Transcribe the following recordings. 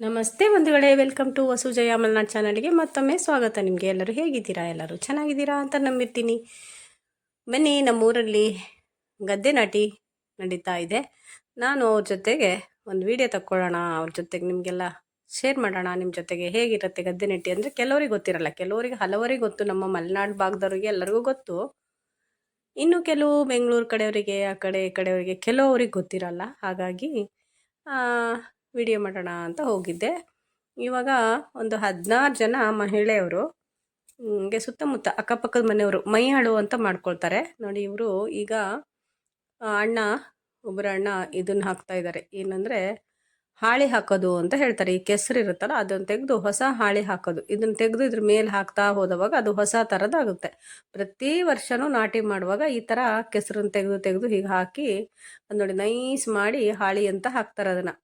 ನಮಸ್ತೆ ಬಂಧುಗಳೇ, welcome to Vasu Jaya Malnad ಚಾನಲ್ಗೆ ಮತ್ತೊಮ್ಮೆ ಸ್ವಾಗತ ನಿಮಗೆ. ಎಲ್ಲರೂ ಹೇಗಿದ್ದೀರಾ? ಎಲ್ಲರೂ ಚೆನ್ನಾಗಿದ್ದೀರಾ ಅಂತ ನಂಬಿರ್ತೀನಿ. ಬನ್ನಿ, ನಮ್ಮೂರಲ್ಲಿ ಗದ್ದೆ ನಾಟಿ ನಡೀತಾ ಇದೆ. ನಾನು ಅವ್ರ ಜೊತೆಗೆ ಒಂದು ವಿಡಿಯೋ ತಕ್ಕೊಳ್ಳೋಣ, ಅವ್ರ ಜೊತೆಗೆ ನಿಮಗೆಲ್ಲ ಶೇರ್ ಮಾಡೋಣ ನಿಮ್ಮ ಜೊತೆಗೆ ಹೇಗಿರುತ್ತೆ ಗದ್ದೆ ನೆಟ್ಟಿ ಅಂದರೆ ಕೆಲವರಿಗೆ ಗೊತ್ತಿರಲ್ಲ. ಕೆಲವರಿಗೆ, ಹಲವರಿಗೆ ಗೊತ್ತು, ನಮ್ಮ ಮಲೆನಾಡು ಭಾಗದವ್ರಿಗೆ ಎಲ್ಲರಿಗೂ ಗೊತ್ತು. ಇನ್ನು ಕೆಲವು ಬೆಂಗಳೂರು ಕಡೆಯವರಿಗೆ, ಆ ಕಡೆ ಈ ಕಡೆಯವರಿಗೆ, ಕೆಲವರಿಗೆ ಗೊತ್ತಿರಲ್ಲ. ಹಾಗಾಗಿ ವಿಡಿಯೋ ಮಾಡೋಣ ಅಂತ ಹೋಗಿದ್ದೆ. ಇವಾಗ ಒಂದು ಹದಿನಾರು ಜನ ಮಹಿಳೆಯವರು ಹಂಗೆ ಸುತ್ತಮುತ್ತ ಅಕ್ಕಪಕ್ಕದ ಮನೆಯವರು ಮೈ ಹಾಳು ಅಂತ ಮಾಡ್ಕೊಳ್ತಾರೆ. ನೋಡಿ ಇವರು ಈಗ ಅಣ್ಣ, ಒಬ್ಬರ ಅಣ್ಣ ಇದನ್ನ ಹಾಕ್ತಾ ಇದ್ದಾರೆ. ಏನಂದರೆ, ಹಾಳಿ ಹಾಕೋದು ಅಂತ ಹೇಳ್ತಾರೆ. ಈ ಕೆಸರು ಇರುತ್ತಲ್ಲ, ಅದನ್ನು ತೆಗೆದು ಹೊಸ ಹಾಳಿ ಹಾಕೋದು. ಇದನ್ನು ತೆಗೆದು ಇದ್ರ ಮೇಲೆ ಹಾಕ್ತಾ ಹೋದವಾಗ ಅದು ಹೊಸ ಥರದಾಗುತ್ತೆ ಪ್ರತಿ ವರ್ಷನೂ ನಾಟಿ ಮಾಡುವಾಗ ಈ ಥರ ಕೆಸರನ್ನು ತೆಗೆದು ತೆಗೆದು ಹೀಗೆ ಹಾಕಿ, ಅದು ನೋಡಿ ನೈಸ್ ಮಾಡಿ ಹಾಳಿ ಅಂತ ಹಾಕ್ತಾರೆ ಅದನ್ನು.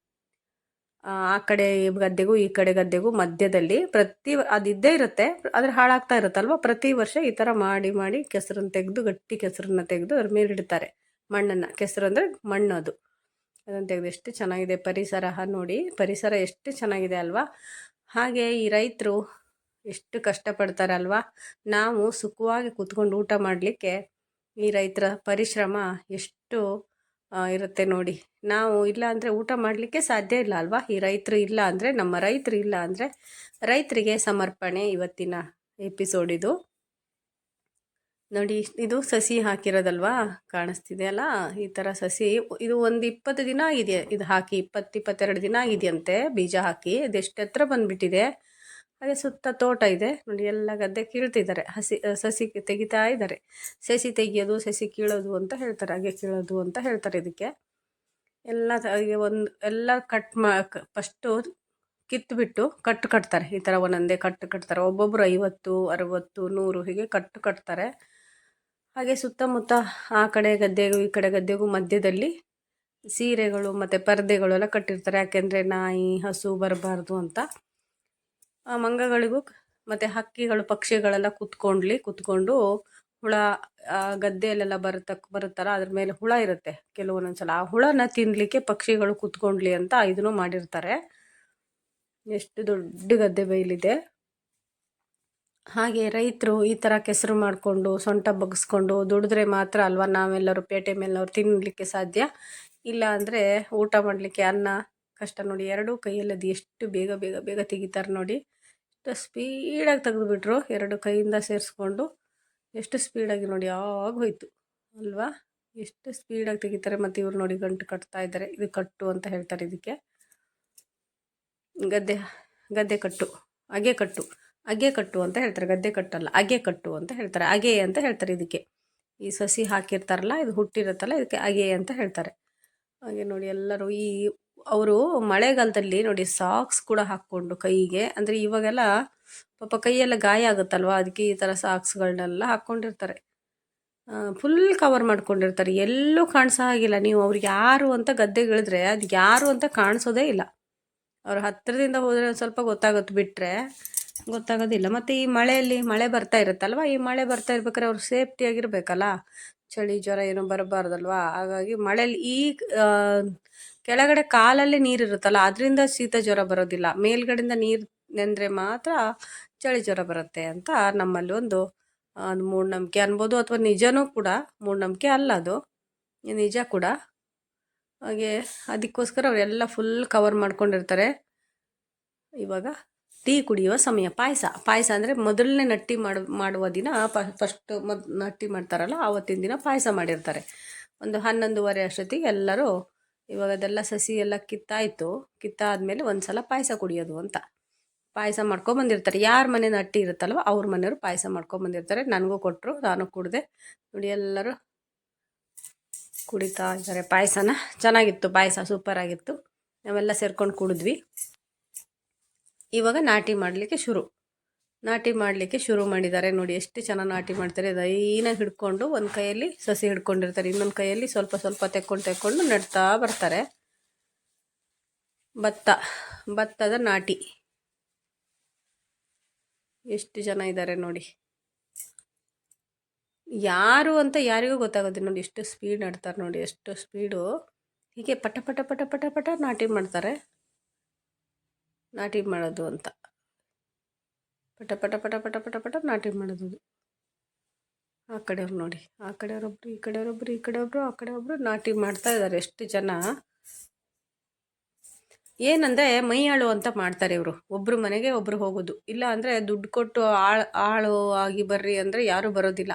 ಆ ಕಡೆ ಗದ್ದೆಗೂ, ಈ ಕಡೆ ಗದ್ದೆಗೂ ಮಧ್ಯದಲ್ಲಿ ಪ್ರತಿ ಅದಿದ್ದೇ ಇರುತ್ತೆ. ಆದರೆ ಹಾಳಾಗ್ತಾ ಇರುತ್ತಲ್ವ? ಪ್ರತಿ ವರ್ಷ ಈ ಥರ ಮಾಡಿ ಮಾಡಿ ಕೆಸರನ್ನು ತೆಗೆದು, ಗಟ್ಟಿ ಕೆಸರನ್ನ ತೆಗೆದು ಅದ್ರ ಮೇಲೆ ಇಡ್ತಾರೆ. ಮಣ್ಣನ್ನು. ಕೆಸರು ಅಂದ್ರೆ ಮಣ್ಣು ಅದು. ಅದನ್ನು ತೆಗೆದು ಎಷ್ಟು ಚೆನ್ನಾಗಿದೆ ಪರಿಸರ ನೋಡಿ. ಪರಿಸರ ಎಷ್ಟು ಚೆನ್ನಾಗಿದೆ ಅಲ್ವಾ? ಹಾಗೆ ಈ ರೈತರು ಎಷ್ಟು ಕಷ್ಟಪಡ್ತಾರೆ ಅಲ್ವಾ ನಾವು ಸುಖವಾಗಿ ಕೂತ್ಕೊಂಡು ಊಟ ಮಾಡಲಿಕ್ಕೆ ಈ ರೈತರ ಪರಿಶ್ರಮ ಎಷ್ಟು ಇರುತ್ತೆ ನೋಡಿ. ನಾವು ಇಲ್ಲ ಅಂದರೆ ಊಟ ಮಾಡಲಿಕ್ಕೆ ಸಾಧ್ಯ ಇಲ್ಲ ಅಲ್ವಾ? ಈ ರೈತರು ಇಲ್ಲ ಅಂದರೆ, ನಮ್ಮ ರೈತರು ಇಲ್ಲ ಅಂದರೆ ರೈತರಿಗೆ ಸಮರ್ಪಣೆ ಇವತ್ತಿನ ಎಪಿಸೋಡ್ ಇದು. ನೋಡಿ, ಇದು ಸಸಿ ಹಾಕಿರೋದಲ್ವಾ? ಕಾಣಿಸ್ತಿದೆ ಅಲ್ಲ? ಈ ಥರ ಸಸಿ, ಇದು ಒಂದು ಇಪ್ಪತ್ತು ದಿನ ಆಗಿದೆ. ಇದು ಹಾಕಿ ಇಪ್ಪತ್ತು, ಇಪ್ಪತ್ತೆರಡು ದಿನ ಆಗಿದೆಯಂತೆ ಬೀಜ ಹಾಕಿ. ಅದೆಷ್ಟು ಹತ್ರ ಬಂದುಬಿಟ್ಟಿದೆ? ಹಾಗೆ ಸುತ್ತ ತೋಟ ಇದೆ. ನೋಡಿ ಎಲ್ಲ ಗದ್ದೆ ಕೀಳ್ತಿದ್ದಾರೆ. ಹಸಿ ಸಸಿ ತೆಗಿತಾ ಇದ್ದಾರೆ. ಸಸಿ ತೆಗಿಯೋದು, ಸಸಿ ಕೀಳೋದು ಅಂತ ಹೇಳ್ತಾರೆ. ಹಾಗೆ ಕೀಳೋದು ಅಂತ ಹೇಳ್ತಾರೆ ಇದಕ್ಕೆ. ಎಲ್ಲ ಒಂದು, ಎಲ್ಲ ಕಟ್ ಮಾ ಫಸ್ಟು ಕಿತ್ತುಬಿಟ್ಟು ಕಟ್ಟು ಕಟ್ತಾರೆ. ಈ ಥರ ಒಂದೊಂದೇ ಕಟ್ಟು ಕಟ್ತಾರೆ. ಒಬ್ಬೊಬ್ಬರು ಐವತ್ತು, ಅರವತ್ತು, ನೂರು ಹೀಗೆ ಕಟ್ಟು ಕಟ್ತಾರೆ. ಹಾಗೆ ಸುತ್ತಮುತ್ತ ಆ ಕಡೆ ಗದ್ದೆಗೂ, ಈ ಕಡೆ ಗದ್ದೆಗೂ ಮಧ್ಯದಲ್ಲಿ ಸೀರೆಗಳು ಮತ್ತು ಪರದೆಗಳೆಲ್ಲ ಕಟ್ಟಿರ್ತಾರೆ. ಯಾಕೆಂದರೆ ನಾಯಿ, ಹಸು ಬರಬಾರ್ದು ಅಂತ. ಮಂಗಗಳಿಗೂ ಮತ್ತು ಹಕ್ಕಿಗಳು, ಪಕ್ಷಿಗಳೆಲ್ಲ ಕುತ್ಕೊಂಡ್ಲಿ, ಕುತ್ಕೊಂಡು ಹುಳ, ಆ ಗದ್ದೆಯಲ್ಲೆಲ್ಲ ಬರುತ್ತ ಬರುತ್ತಲ್ಲ, ಅದ್ರ ಮೇಲೆ ಹುಳ ಇರುತ್ತೆ ಕೆಲವೊಂದೊಂದ್ಸಲ. ಆ ಹುಳನ ತಿನ್ನಲಿಕ್ಕೆ ಪಕ್ಷಿಗಳು ಕುತ್ಕೊಂಡ್ಲಿ ಅಂತ ಇದನ್ನು ಮಾಡಿರ್ತಾರೆ. ಎಷ್ಟು ದೊಡ್ಡ ಗದ್ದೆ ಬೈಲಿದೆ. ಹಾಗೆ ರೈತರು ಈ ಥರ ಕೆಸರು ಮಾಡಿಕೊಂಡು, ಸೊಂಟ ಬಗ್ಸ್ಕೊಂಡು, ದುಡಿದ್ರೆ ಮಾತ್ರ ಅಲ್ವಾ ನಾವೆಲ್ಲರೂ ಪೇಟೆ ಮೇಲವ್ರು ತಿನ್ನಲಿಕ್ಕೆ ಸಾಧ್ಯ? ಇಲ್ಲ ಅಂದರೆ ಊಟ ಮಾಡಲಿಕ್ಕೆ ಅನ್ನ, ಕಷ್ಟ ನೋಡಿ, ಎರಡೂ ಕೈಯಲ್ಲಿ ಎಷ್ಟು ಬೇಗ ಬೇಗ ಬೇಗ ತೆಗಿತಾರೆ ನೋಡಿ. ಎಷ್ಟು ಸ್ಪೀಡಾಗಿ ತೆಗೆದುಬಿಟ್ರು ಎರಡು ಕೈಯಿಂದ ಸೇರಿಸ್ಕೊಂಡು. ಎಷ್ಟು ಸ್ಪೀಡಾಗಿ ನೋಡಿ ಆಗೋಯ್ತು ಅಲ್ವಾ? ಎಷ್ಟು ಸ್ಪೀಡಾಗಿ ತೆಗಿತಾರೆ ಮತ್ತು ಇವ್ರು ನೋಡಿ ಗಂಟು ಕಟ್ತಾ ಇದ್ದಾರೆ. ಇದು ಕಟ್ಟು ಅಂತ ಹೇಳ್ತಾರೆ ಇದಕ್ಕೆ. ಗದ್ದೆ ಗದ್ದೆ ಕಟ್ಟು, ಅಗೆ ಕಟ್ಟು ಅಗೆ ಕಟ್ಟು ಅಂತ ಹೇಳ್ತಾರೆ. ಗದ್ದೆ ಕಟ್ಟಲ್ಲ, ಅಗೆ ಕಟ್ಟು ಅಂತ ಹೇಳ್ತಾರೆ. ಅಗೆ ಅಂತ ಹೇಳ್ತಾರೆ ಇದಕ್ಕೆ. ಈ ಸಸಿ ಹಾಕಿರ್ತಾರಲ್ಲ, ಇದು ಹುಟ್ಟಿರುತ್ತಲ್ಲ, ಇದಕ್ಕೆ ಅಗೆ ಅಂತ ಹೇಳ್ತಾರೆ. ಹಾಗೆ ನೋಡಿ ಎಲ್ಲರೂ ಈ ಅವರು ಮಳೆಗಾಲದಲ್ಲಿ ನೋಡಿ ಸಾಕ್ಸ್ ಕೂಡ ಹಾಕ್ಕೊಂಡು ಕೈಗೆ. ಅಂದರೆ ಇವಾಗೆಲ್ಲ ಪಾಪ ಕೈಯೆಲ್ಲ ಗಾಯ ಆಗುತ್ತಲ್ವ? ಅದಕ್ಕೆ ಈ ಥರ ಸಾಕ್ಸ್ಗಳನ್ನೆಲ್ಲ ಹಾಕ್ಕೊಂಡಿರ್ತಾರೆ. ಫುಲ್ ಕವರ್ ಮಾಡ್ಕೊಂಡಿರ್ತಾರೆ. ಎಲ್ಲೂ ಕಾಣಿಸೋ ಹಾಗಿಲ್ಲ. ನೀವು ಅವ್ರಿಗೆ ಯಾರು ಅಂತ ಗದ್ದೆಗಿಳಿದ್ರೆ ಅದು ಯಾರು ಅಂತ ಕಾಣಿಸೋದೇ ಇಲ್ಲ. ಅವ್ರ ಹತ್ತಿರದಿಂದ ಹೋದರೆ ಸ್ವಲ್ಪ ಗೊತ್ತಾಗುತ್ತೆ ಬಿಟ್ಟರೆ ಗೊತ್ತಾಗೋದಿಲ್ಲ. ಮತ್ತು ಈ ಮಳೆಯಲ್ಲಿ ಮಳೆ ಬರ್ತಾ ಇರುತ್ತಲ್ವ? ಈ ಮಳೆ ಬರ್ತಾ ಇರ್ಬೇಕಾದ್ರೆ ಅವ್ರು ಸೇಫ್ಟಿಯಾಗಿರ್ಬೇಕಲ್ಲ ಚಳಿ, ಜ್ವರ ಏನು ಬರಬಾರ್ದಲ್ವಾ? ಹಾಗಾಗಿ ಮಳೆಯಲ್ಲಿ ಈ ಕೆಳಗಡೆ ಕಾಲಲ್ಲಿ ನೀರು ಇರುತ್ತಲ್ಲ, ಅದರಿಂದ ಶೀತ ಜ್ವರ ಬರೋದಿಲ್ಲ. ಮೇಲ್ಗಡೆಯಿಂದ ನೀರು ನೆಂದರೆ ಮಾತ್ರ ಚಳಿ ಜ್ವರ ಬರುತ್ತೆ ಅಂತ ನಮ್ಮಲ್ಲಿ ಒಂದು ಮೂಢನಂಬಿಕೆ ಅನ್ಬೋದು. ಅಥವಾ ನಿಜನೂ ಕೂಡ ಮೂಢನಂಬಿಕೆ ಅಲ್ಲ ಅದು. ನಿಜ ಕೂಡ. ಹಾಗೆ ಅದಕ್ಕೋಸ್ಕರ ಅವರೆಲ್ಲ ಫುಲ್ ಕವರ್ ಮಾಡ್ಕೊಂಡಿರ್ತಾರೆ. ಇವಾಗ ಟೀ ಕುಡಿಯುವ ಸಮಯ. ಪಾಯಸ. ಪಾಯಸ ಅಂದರೆ ಮೊದಲನೇ ನಟ್ಟಿ ಮಾಡು, ಮಾಡುವ ದಿನ ಫಸ್ಟ್ ಮೊದ್, ನಟ್ಟಿ ಮಾಡ್ತಾರಲ್ಲ, ಆವತ್ತಿನ ದಿನ ಪಾಯಸ ಮಾಡಿರ್ತಾರೆ. ಒಂದು ಹನ್ನೊಂದುವರೆ ಅಷ್ಟೊತ್ತಿಗೆ ಎಲ್ಲರೂ ಇವಾಗ ಅದೆಲ್ಲ ಸಸಿ ಎಲ್ಲ ಕಿತ್ತಾಯಿತು. ಕಿತ್ತಾದ್ಮೇಲೆ ಒಂದು ಸಲ ಪಾಯಸ ಕುಡಿಯೋದು ಅಂತ. ಪಾಯಸ ಮಾಡ್ಕೊಂಬಂದಿರ್ತಾರೆ ಯಾರ ಮನೆ ನಟ್ಟಿ ಇರುತ್ತಲ್ವ, ಅವ್ರ ಮನೆಯವರು ಪಾಯಸ ಮಾಡ್ಕೊಂಬಂದಿರ್ತಾರೆ ನನಗೂ ಕೊಟ್ಟರು ನಾನು ಕುಡಿದೆ. ನೋಡಿ ಎಲ್ಲರೂ ಕುಡಿತಾ ಇದ್ದಾರೆ. ಪಾಯಸನ ಚೆನ್ನಾಗಿತ್ತು, ಪಾಯಸ ಸೂಪರ್ ಆಗಿತ್ತು. ನಾವೆಲ್ಲ ಸೇರ್ಕೊಂಡು ಕುಡಿದ್ವಿ. ಇವಾಗ ನಾಟಿ ಮಾಡಲಿಕ್ಕೆ ಶುರು. ನಾಟಿ ಮಾಡಲಿಕ್ಕೆ ಶುರು ಮಾಡಿದ್ದಾರೆ. ನೋಡಿ ಎಷ್ಟು ಚೆನ್ನಾಗಿ ನಾಟಿ ಮಾಡ್ತಾರೆ. ದೈನಾಗಿ ಹಿಡ್ಕೊಂಡು ಒಂದು ಕೈಯಲ್ಲಿ ಸಸಿ ಹಿಡ್ಕೊಂಡಿರ್ತಾರೆ. ಇನ್ನೊಂದು ಕೈಯಲ್ಲಿ ಸ್ವಲ್ಪ ಸ್ವಲ್ಪ ತೆಕ್ಕೊಂಡು ತೆಕ್ಕೊಂಡು ನೆಡ್ತಾ ಬರ್ತಾರೆ. ಭತ್ತ, ಭತ್ತದ ನಾಟಿ. ಎಷ್ಟು ಜನ ಇದ್ದಾರೆ ನೋಡಿ. ಯಾರು ಅಂತ ಯಾರಿಗೂ ಗೊತ್ತಾಗೋದಿಲ್ಲ. ನೋಡಿ ಎಷ್ಟು ಸ್ಪೀಡ್ ನಡ್ತಾರೆ ನೋಡಿ. ಎಷ್ಟು ಸ್ಪೀಡು ಹೀಗೆ ಪಟ ಪಟ ಪಟ ಪಟ ಪಟ ನಾಟಿ ಮಾಡ್ತಾರೆ. ನಾಟಿ ಮಾಡೋದು ಅಂತ. ಪಟ ಪಟ ಪಟ ಪಟ ಪಟ ಪಟ ನಾಟಿ ಮಾಡೋದು. ಆ ಕಡೆಯವ್ರು ನೋಡಿ, ಆ ಕಡೆಯವರೊಬ್ರು, ಈ ಕಡೆಯವರೊಬ್ರು, ಈ ಕಡೆಯೊಬ್ರು ಆ ಕಡೆ ಒಬ್ರು ನಾಟಿ ಮಾಡ್ತಾ ಇದ್ದಾರೆ ಎಷ್ಟು ಜನ. ಏನಂದ್ರೆ ಮೈಯಾಳು ಅಂತ ಮಾಡ್ತಾರೆ ಇವರು. ಒಬ್ರು ಮನೆಗೆ ಒಬ್ರು ಹೋಗೋದು. ಇಲ್ಲ ಅಂದ್ರೆ ದುಡ್ಡು ಕೊಟ್ಟು ಆಳು ಆಳು ಆಗಿ ಬರ್ರಿ ಅಂದ್ರೆ ಯಾರು ಬರೋದಿಲ್ಲ.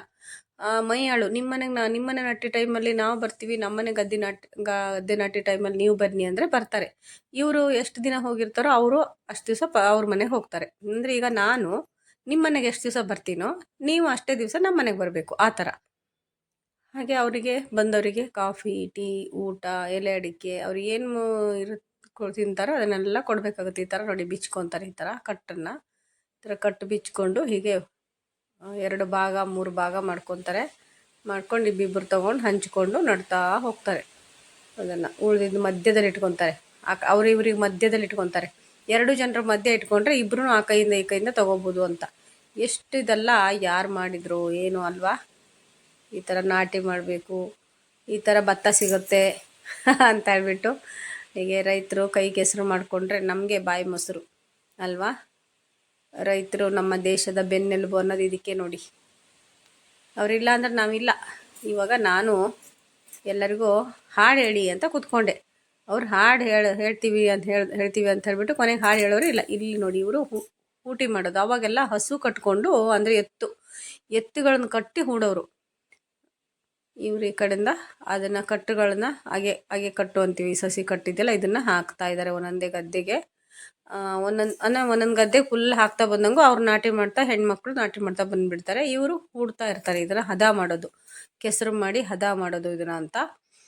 ಮೈಯಾಳು ನಿಮ್ಮ ಮನೆಗೆ ನಾ ನಿಮ್ಮ ಮನೆ ನಾಟಿ ಟೈಮಲ್ಲಿ ನಾವು ಬರ್ತೀವಿ, ನಮ್ಮನೆ ಗದ್ದೆ ನಾಟಿ ಗದ್ದೆ ನಾಟಿ ಟೈಮಲ್ಲಿ ನೀವು ಬನ್ನಿ ಅಂದರೆ ಬರ್ತಾರೆ. ಇವರು ಎಷ್ಟು ದಿನ ಹೋಗಿರ್ತಾರೋ ಅವರು ಅಷ್ಟು ದಿವಸ ಪ, ಅವ್ರ ಮನೆಗೆ ಹೋಗ್ತಾರೆ. ಅಂದರೆ ಈಗ ನಾನು ನಿಮ್ಮ ಮನೆಗೆ ಎಷ್ಟು ದಿವಸ ಬರ್ತೀನೋ ನೀವು ಅಷ್ಟೇ ದಿವಸ ನಮ್ಮ ಮನೆಗೆ ಬರಬೇಕು, ಆ ಥರ. ಹಾಗೆ ಅವರಿಗೆ ಬಂದವರಿಗೆ ಕಾಫಿ, ಟೀ, ಊಟ, ಎಲೆ ಅಡಿಕೆ, ಅವ್ರು ಏನು ಇರುತ್ತೆ ತಿಂತಾರೋ ಅದನ್ನೆಲ್ಲ ಕೊಡಬೇಕಾಗುತ್ತೆ. ಈ ಥರ ನೋಡಿ, ಬಿಚ್ಕೊತಾರೆ ಈ ಥರ ಕಟ್ಟನ್ನು. ಈ ಥರ ಕಟ್ಟು ಬಿಚ್ಕೊಂಡು ಹೀಗೆ ಎರಡು ಭಾಗ, ಮೂರು ಭಾಗ ಮಾಡ್ಕೊತಾರೆ. ಮಾಡ್ಕೊಂಡು ಇಬ್ಬಿಬ್ಬರು ತೊಗೊಂಡು ಹಂಚ್ಕೊಂಡು ನಡ್ತಾ ಹೋಗ್ತಾರೆ. ಅದನ್ನು ಉಳಿದಿದ್ದು ಮಧ್ಯದಲ್ಲಿ ಇಟ್ಕೊತಾರೆ. ಆ ಅವರಿವ್ರಿಗೆ ಮಧ್ಯದಲ್ಲಿ ಇಟ್ಕೊತಾರೆ. ಎರಡು ಜನರ ಮಧ್ಯೆ ಇಟ್ಕೊಂಡ್ರೆ ಇಬ್ಬರೂ ಆ ಕೈಯಿಂದ ಈ ಕೈಯಿಂದ ತೊಗೋಬೋದು ಅಂತ. ಎಷ್ಟು ಇದೆಲ್ಲ ಯಾರು ಮಾಡಿದ್ರು, ಏನು ಅಲ್ವಾ? ಈ ಥರ ನಾಟಿ ಮಾಡಬೇಕು, ಈ ಥರ ಭತ್ತ ಸಿಗುತ್ತೆ ಅಂತ ಹೇಳ್ಬಿಟ್ಟು ಹೀಗೆ ರೈತರು ಕೈ ಕೆಸರು ಮಾಡಿಕೊಂಡ್ರೆ ನಮಗೆ ಬಾಯಿ ಮೊಸರು, ಅಲ್ವಾ? ರೈತರು ನಮ್ಮ ದೇಶದ ಬೆನ್ನೆಲುಬು ಅನ್ನೋದು ಇದಕ್ಕೆ ನೋಡಿ. ಅವರಿಲ್ಲ ಅಂದ್ರೆ ನಾವಿಲ್ಲ. ಇವಾಗ ನಾನು ಎಲ್ಲರಿಗೂ ಹಾಡು ಹೇಳಿ ಅಂತ ಕೂತ್ಕೊಂಡೆ. ಅವ್ರು ಹಾಡು ಹೇಳ, ಹೇಳ್ತೀವಿ ಅಂತ ಹೇಳಿ, ಹೇಳ್ತೀವಿ ಅಂತ ಹೇಳ್ಬಿಟ್ಟು ಕೊನೆಗೆ ಹಾಡು ಹೇಳೋರು ಇಲ್ಲ. ಇಲ್ಲಿ ನೋಡಿ ಇವರು ಊಟಿ ಮಾಡೋದು. ಅವಾಗೆಲ್ಲ ಹಸು ಕಟ್ಕೊಂಡು ಅಂದರೆ ಎತ್ತು, ಎತ್ತುಗಳನ್ನು ಕಟ್ಟಿ ಹೂಡೋರು. ಇವ್ರ ಈ ಕಡೆಯಿಂದ ಅದನ್ನು ಕಟ್ಟುಗಳನ್ನ ಹಾಗೆ ಹಾಗೆ ಕಟ್ಟು ಅಂತೀವಿ. ಸಸಿ ಕಟ್ಟಿದ್ದೆಲ್ಲ ಇದನ್ನು ಹಾಕ್ತಾ ಇದ್ದಾರೆ ಒಂದೊಂದೇ ಗದ್ದೆಗೆ. ಒಂದೊಂದು ಅನ್ನ ಒಂದೊಂದು ಗದ್ದೆ ಫುಲ್ ಹಾಕ್ತಾ ಬಂದಂಗೂ ಅವ್ರು ನಾಟಿ ಮಾಡ್ತಾ, ಹೆಣ್ಮಕ್ಳು ನಾಟಿ ಮಾಡ್ತಾ ಬಂದ್ಬಿಡ್ತಾರೆ. ಇವರು ಹೂಡ್ತಾ ಇರ್ತಾರೆ ಇದನ್ನು ಹದ ಮಾಡೋದು. ಕೆಸರು ಮಾಡಿ ಹದ ಮಾಡೋದು ಇದನ್ನು ಅಂತ.